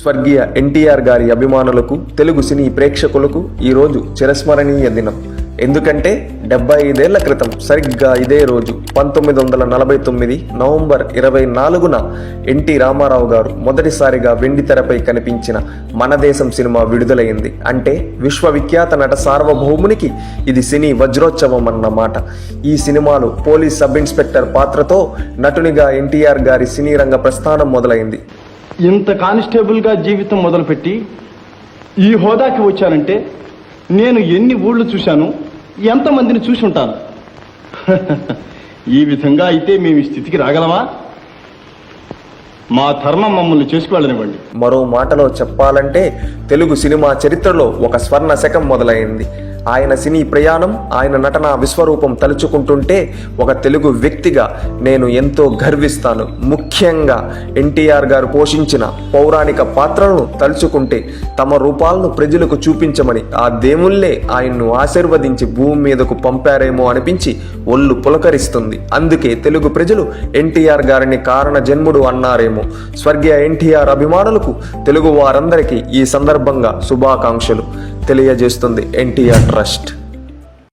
స్వర్గీయ ఎన్టీఆర్ గారి అభిమానులకు తెలుగు సినీ ప్రేక్షకులకు ఈరోజు చిరస్మరణీయ దినం. ఎందుకంటే డెబ్బై ఐదేళ్ళ క్రితం సరిగ్గా ఇదే రోజు పంతొమ్మిది వందల నలభై తొమ్మిది నవంబర్ ఇరవై నాలుగున ఎన్టీ రామారావు గారు మొదటిసారిగా వెండి తెరపై కనిపించిన మన దేశం సినిమా విడుదలైంది. అంటే విశ్వవిఖ్యాత నట సార్వభౌమునికి ఇది సినీ వజ్రోత్సవం అన్నమాట ఈ సినిమాలో పోలీస్ సబ్ ఇన్స్పెక్టర్ పాత్రతో నటునిగా ఎన్టీఆర్ గారి సినీ రంగ ప్రస్థానం మొదలైంది. ఇంత కానిస్టేబుల్గా జీవితం మొదలుపెట్టి ఈ హోదాకి వచ్చానంటే నేను ఎన్ని ఊళ్ళు చూశాను ఎంతమందిని చూసి ఉంటాను ఈ విధంగా అయితే మేము ఈ స్థితికి రాగలమా? మా ధర్మం మమ్మల్ని చేసుకువెళ్ళనివ్వండి. మరో మాటలో చెప్పాలంటే తెలుగు సినిమా చరిత్రలో ఒక స్వర్ణ శకం మొదలైంది. ఆయన సినీ ప్రయాణం ఆయన నటన విశ్వరూపం తలుచుకుంటుంటే ఒక తెలుగు వ్యక్తిగా నేను ఎంతో గర్విస్తాను. ముఖ్యంగా ఎన్టీఆర్ గారు పోషించిన పౌరాణిక పాత్రలను తలుచుకుంటే తమ రూపాలను ప్రజలకు చూపించమని ఆ దేవుళ్ళే ఆయన్ను ఆశీర్వదించి భూమి మీదకు పంపారేమో అనిపించి ఒళ్ళు పులకరిస్తుంది. అందుకే తెలుగు ప్రజలు ఎన్టీఆర్ గారిని కారణ జన్ముడు అన్నారేమో. స్వర్గీయ ఎన్టీఆర్ అభిమానులకు తెలుగు వారందరికీ ఈ సందర్భంగా శుభాకాంక్షలు. తెలియజేస్తుంది ఎన్టీఆర్ ట్రస్ట్